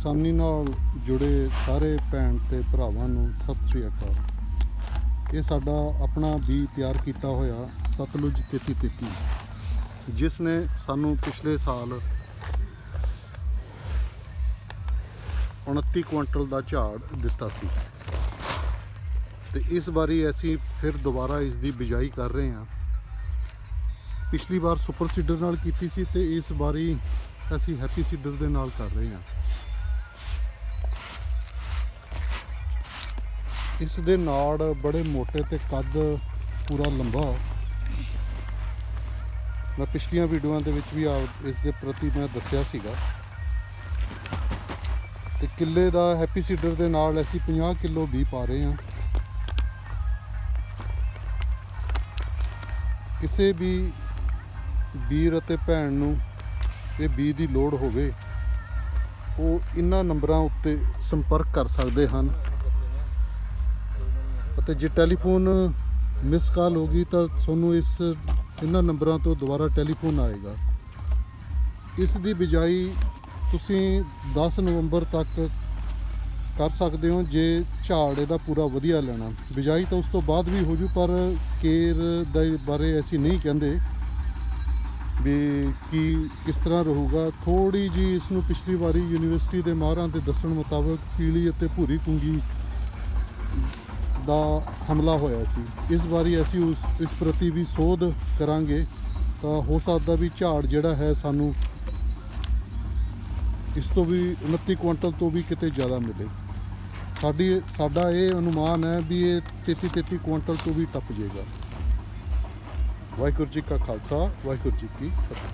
ਕਿਸਾਨੀ ਨਾਲ ਜੁੜੇ ਸਾਰੇ ਭੈਣ ਤੇ ਭਰਾਵਾਂ ਨੂੰ ਸਤਿ ਸ੍ਰੀ ਅਕਾਲ। ਇਹ ਸਾਡਾ ਆਪਣਾ ਬੀ ਤਿਆਰ ਕੀਤਾ ਹੋਇਆ ਸਤਲੁਜ 3333 ਜਿਸ ਨੇ ਸਾਨੂੰ ਪਿਛਲੇ ਸਾਲ 29 ਕੁਇੰਟਲ ਦਾ ਝਾੜ ਦਿੱਤਾ ਸੀ। ਤੇ ਇਸ ਵਾਰੀ ਅਸੀਂ ਫਿਰ ਦੁਬਾਰਾ ਇਸ ਦੀ ਬਿਜਾਈ ਕਰ ਰਹੇ ਹਾਂ। ਪਿਛਲੀ ਵਾਰ ਸੁਪਰ ਸੀਡਰ ਨਾਲ ਕੀਤੀ ਸੀ ਤੇ ਇਸ ਵਾਰੀ ਅਸੀਂ ਹੈਪੀ ਸੀਡਰ ਦੇ ਨਾਲ ਕਰ ਰਹੇ ਹਾਂ। ਇਸ ਦੇ ਨਾੜ ਬੜੇ ਮੋਟੇ ਤੇ ਕੱਦ ਪੂਰਾ ਲੰਬਾ। ਮੈਂ ਪਿਛਲੀਆਂ ਵੀਡੀਓਆਂ ਦੇ ਵਿੱਚ ਵੀ ਆ ਇਸ ਦੇ ਪ੍ਰਤੀ ਮੈਂ ਦੱਸਿਆ ਸੀਗਾ। ਤੇ ਕਿੱਲੇ ਦਾ ਹੈਪੀ ਸੀਡਰ ਦੇ ਨਾਲ ਅਸੀਂ 50 ਕਿਲੋ ਵੀ ਪਾ ਰਹੇ ਹਾਂ। ਕਿਸੇ ਵੀ ਵੀਰ ਅਤੇ ਭੈਣ ਨੂੰ ਇਹ ਬੀ ਦੀ ਲੋੜ ਹੋਵੇ, ਉਹ ਇਹਨਾਂ ਨੰਬਰਾਂ ਉੱਤੇ ਸੰਪਰਕ ਕਰ ਸਕਦੇ ਹਨ। ਅਤੇ ਜੇ ਟੈਲੀਫੋਨ ਮਿਸ ਕਾਲ ਹੋ ਗਈ ਤਾਂ ਤੁਹਾਨੂੰ ਇਸ, ਇਹਨਾਂ ਨੰਬਰਾਂ ਤੋਂ ਦੁਬਾਰਾ ਟੈਲੀਫੋਨ ਆਏਗਾ। ਇਸ ਦੀ ਬਿਜਾਈ ਤੁਸੀਂ 10 ਨਵੰਬਰ ਤੱਕ ਕਰ ਸਕਦੇ ਹੋ ਜੇ ਝਾੜ ਇਹਦਾ ਪੂਰਾ ਵਧੀਆ ਲੈਣਾ। ਬਿਜਾਈ ਤਾਂ ਉਸ ਤੋਂ ਬਾਅਦ ਵੀ ਹੋ ਜੂ, ਪਰ ਕੇਰ ਦੇ ਬਾਰੇ ਅਸੀਂ ਨਹੀਂ ਕਹਿੰਦੇ ਵੀ ਕੀ ਕਿਸ ਤਰ੍ਹਾਂ ਰਹੂਗਾ। ਥੋੜੀ ਜੀ ਇਸ ਨੂੰ ਪਿਛਲੀ ਵਾਰੀ ਯੂਨੀਵਰਸਿਟੀ ਦੇ ਮਾਹਰਾਂ ਦੇ ਦੱਸਣ ਮੁਤਾਬਕ ਪੀਲੀ ਅਤੇ ਭੂਰੀ ਕੁੰਗੀ ਦਾ ਹਮਲਾ ਹੋਇਆ ਸੀ। ਇਸ ਵਾਰੀ ਅਸੀਂ ਉਸ, ਇਸ ਪ੍ਰਤੀ ਵੀ ਸੋਧ ਕਰਾਂਗੇ। ਤਾਂ ਹੋ ਸਕਦਾ ਵੀ ਝਾੜ ਜਿਹੜਾ ਹੈ ਸਾਨੂੰ ਇਸ ਤੋਂ ਵੀ 29 ਕੁਇੰਟਲ ਤੋਂ ਵੀ ਕਿਤੇ ਜ਼ਿਆਦਾ ਮਿਲੇ। ਸਾਡੀ, ਸਾਡਾ ਇਹ ਅਨੁਮਾਨ ਹੈ ਵੀ ਇਹ 33 33 ਕੁਇੰਟਲ ਤੋਂ ਵੀ ਟੱਪ ਜਾਏਗਾ। ਵਾਹਿਗੁਰੂ ਜੀ ਕਾ ਖਾਲਸਾ, ਵਾਹਿਗੁਰੂ ਜੀ ਕੀ ਫਤਿਹ।